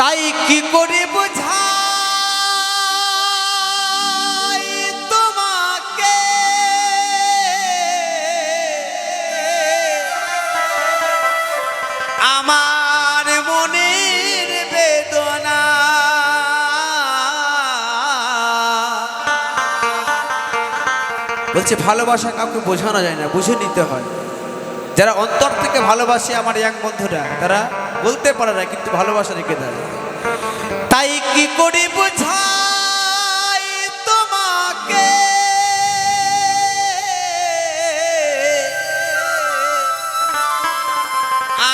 তাই কি করে বোঝাই তোমাকে? আমার মনের বেদনা। বলছে, ভালোবাসা কাউকে বোঝানো যায় না, বুঝে নিতে হয়। যারা অন্তর থেকে ভালোবাসে আমার এক বন্ধুরা, তারা বলতে পারে না, কিন্তু ভালোবাসা রেখে দেয়। তাই কি করি বোঝাই তোমাকে?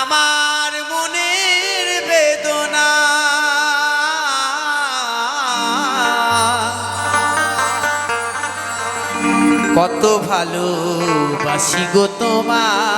আমার মনের বেদনা। কত ভালোবাসি গো তোমায়।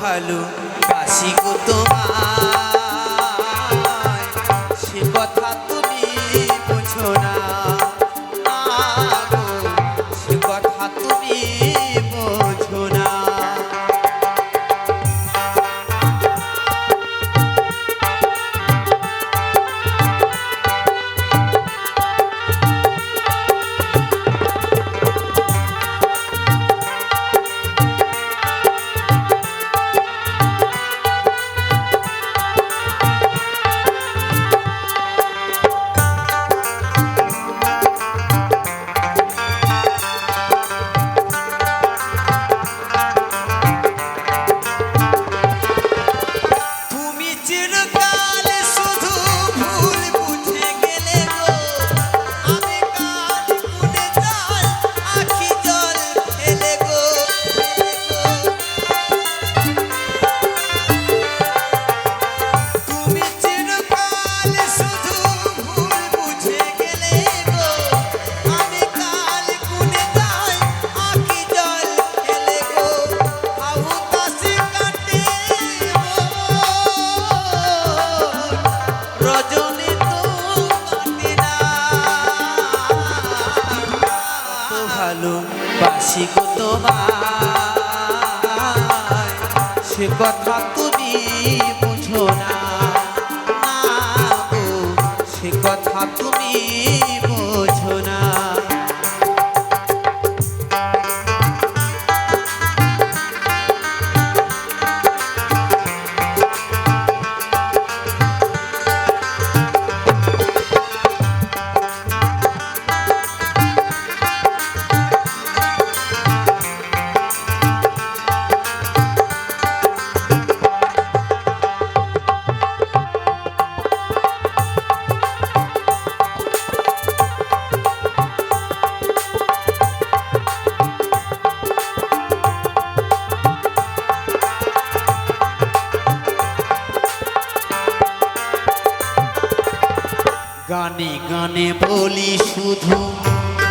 ভালো বাসি গো তোমায় তো ভালো বাসি গো তোমায়। সে কথা তুমি বুঝো না। সে কথা তুমি গানে গানে বলি শুধু,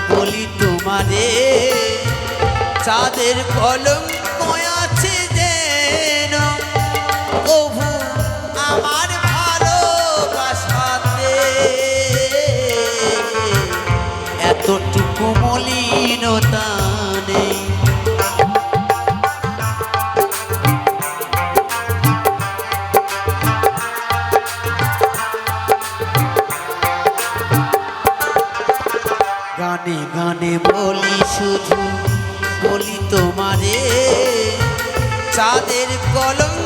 বলি তোমারে, চাঁদের কলম আছে যেন। আমার ভালোবাসাতে। এতটুকু মলিনতা নেই। শুধু বলি তোমারে চাঁদের কলঙ্ক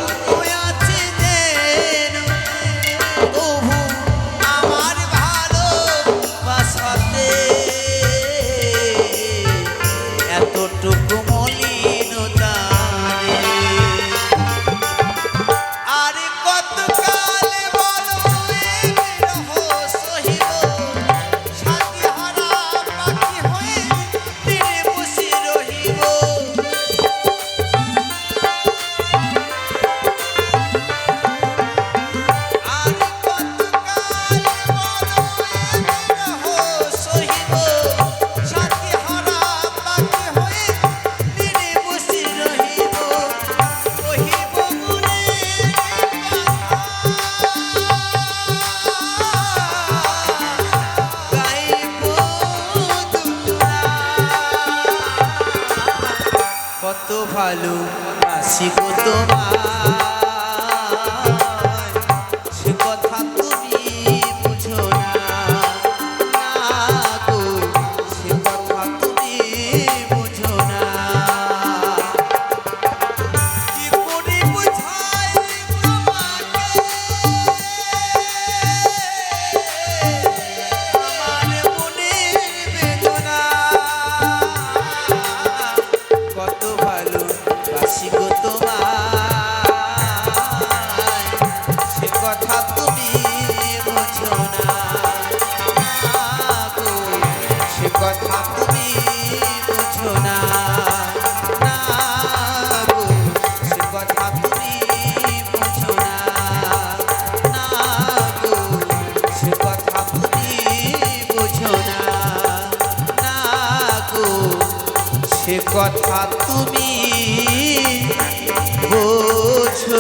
কত ভালো আসি গো তোমার কথা তুমি বোঝো।